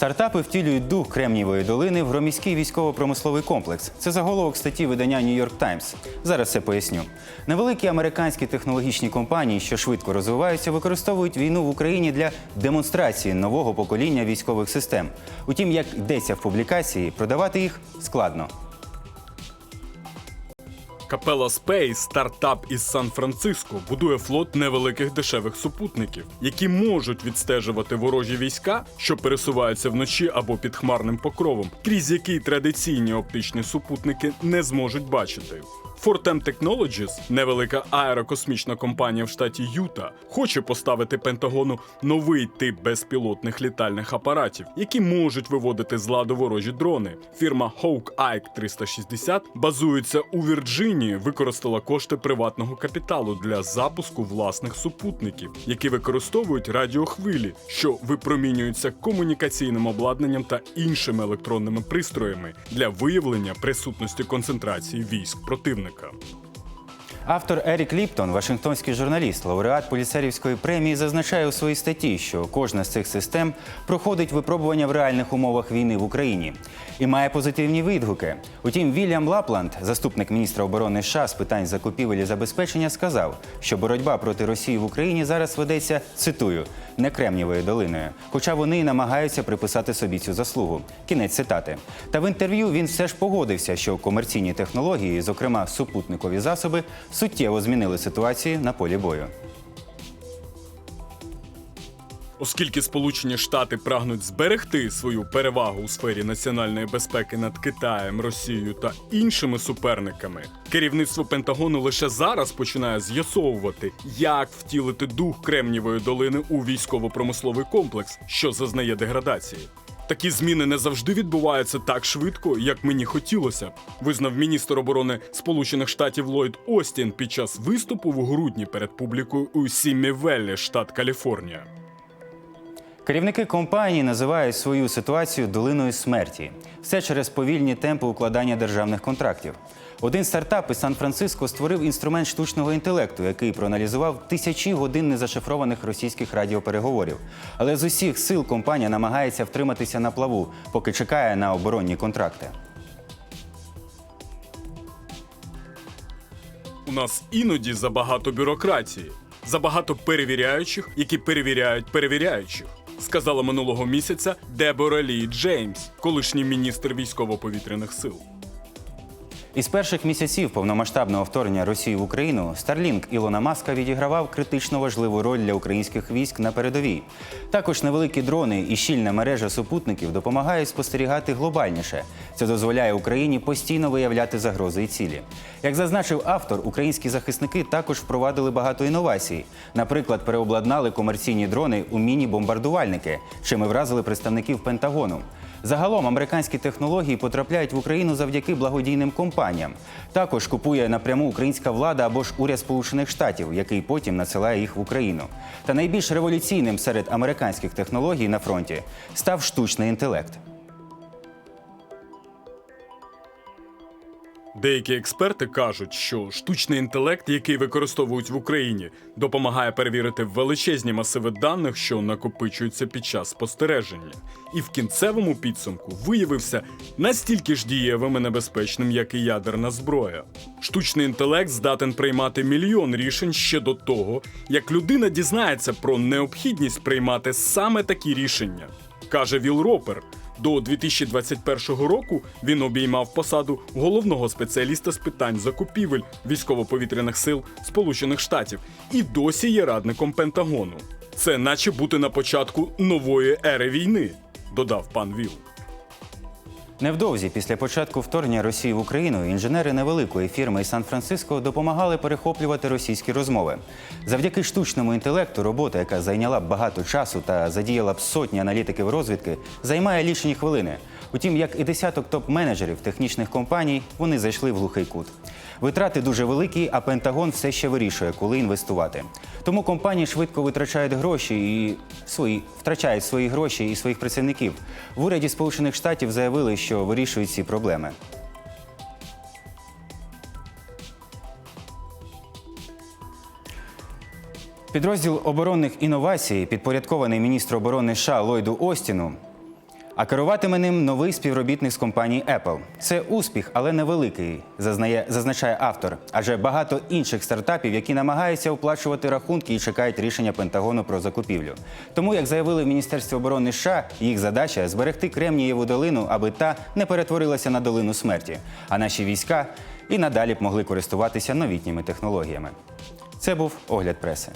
Стартапи втілюють дух Кремнієвої долини в громіський військово-промисловий комплекс. Це заголовок статті видання York Times. Зараз все поясню. Невеликі американські технологічні компанії, що швидко розвиваються, використовують війну в Україні для демонстрації нового покоління військових систем. Утім, як йдеться в публікації, продавати їх складно. Капела Space, стартап із Сан-Франциско, будує флот невеликих дешевих супутників, які можуть відстежувати ворожі війська, що пересуваються вночі або під хмарним покровом, крізь який традиційні оптичні супутники не зможуть бачити. Fortem Technologies, невелика аерокосмічна компанія в штаті Юта, хоче поставити Пентагону новий тип безпілотних літальних апаратів, які можуть виводити з ладу ворожі дрони. Фірма Hawkeye 360 базується у Вірджинії, використала кошти приватного капіталу для запуску власних супутників, які використовують радіохвилі, що випромінюються комунікаційним обладнанням та іншими електронними пристроями для виявлення присутності концентрації військ противника союзникам. Автор Ерік Ліптон, вашингтонський журналіст, лауреат поліцерівської премії, зазначає у своїй статті, що кожна з цих систем проходить випробування в реальних умовах війни в Україні і має позитивні відгуки. Утім, Вільям Лапланд, заступник міністра оборони США з питань закупівель і забезпечення, сказав, що боротьба проти Росії в Україні зараз ведеться цитую не Кремнієвою долиною, хоча вони і намагаються приписати собі цю заслугу. Кінець цитати. Та в інтерв'ю він все ж погодився, що комерційні технології, зокрема супутникові засоби, суттєво змінили ситуацію на полі бою. Оскільки Сполучені Штати прагнуть зберегти свою перевагу у сфері національної безпеки над Китаєм, Росією та іншими суперниками, керівництво Пентагону лише зараз починає з'ясовувати, як втілити дух Кремнієвої долини у військово-промисловий комплекс, що зазнає деградації. Такі зміни не завжди відбуваються так швидко, як мені хотілося визнав міністр оборони Сполучених Штатів Ллойд Остін під час виступу в грудні перед публікою у Сіммі Веллі, штат Каліфорнія. Керівники компанії називають свою ситуацію долиною смерті. Все через повільні темпи укладання державних контрактів. Один стартап із Сан-Франциско створив інструмент штучного інтелекту, який проаналізував тисячі годин незашифрованих російських радіопереговорів. Але з усіх сил компанія намагається втриматися на плаву, поки чекає на оборонні контракти. У нас іноді забагато бюрократії, забагато перевіряючих, які перевіряють перевіряючих, сказала минулого місяця Дебора Лі Джеймс, колишній міністр військово-повітряних сил. Із перших місяців повномасштабного вторгнення Росії в Україну Starlink Ілона Маска відігравав критично важливу роль для українських військ на передовій. Також невеликі дрони і щільна мережа супутників допомагають спостерігати глобальніше. Це дозволяє Україні постійно виявляти загрози і цілі. Як зазначив автор, українські захисники також впровадили багато інновацій. Наприклад, переобладнали комерційні дрони у міні-бомбардувальники, чим і вразили представників Пентагону. Загалом американські технології потрапляють в Україну завдяки благодійним компаніям. Також купує напряму українська влада або ж уряд Сполучених Штатів, який потім надсилає їх в Україну. Та найбільш революційним серед американських технологій на фронті став штучний інтелект. Деякі експерти кажуть, що штучний інтелект, який використовують в Україні, допомагає перевірити величезні масиви даних, що накопичуються під час спостереження, і в кінцевому підсумку виявився настільки ж дієвим і небезпечним, як і ядерна зброя. Штучний інтелект здатен приймати мільйон рішень ще до того, як людина дізнається про необхідність приймати саме такі рішення, каже Віл Ропер. До 2021 року він обіймав посаду головного спеціаліста з питань закупівель військово-повітряних сил Сполучених Штатів і досі є радником Пентагону. Це наче бути на початку нової ери війни, додав пан Віл. Невдовзі після початку вторгнення Росії в Україну інженери невеликої фірми Сан-Франциско допомагали перехоплювати російські розмови. Завдяки штучному інтелекту робота, яка зайняла б багато часу та задіяла б сотні аналітиків розвідки, займає лічені хвилини. Утім, як і десяток топ-менеджерів технічних компаній, вони зайшли в глухий кут. Витрати дуже великі, а Пентагон все ще вирішує, коли інвестувати. Тому компанії швидко витрачають гроші і свої втрачають свої гроші і своїх працівників. В уряді Сполучених Штатів заявили, що вирішують ці проблеми. Підрозділ оборонних інновацій, підпорядкований міністру оборони США Ллойду Остіну, А керуватиме ним новий співробітник з компанії Apple. Це успіх, але невеликий, зазнає, зазначає автор. Адже багато інших стартапів, які намагаються оплачувати рахунки і чекають рішення Пентагону про закупівлю. Тому, як заявили в Міністерстві оборони США, їх задача зберегти Кремнієву долину, аби та не перетворилася на долину смерті. А наші війська і надалі б могли користуватися новітніми технологіями. Це був огляд преси.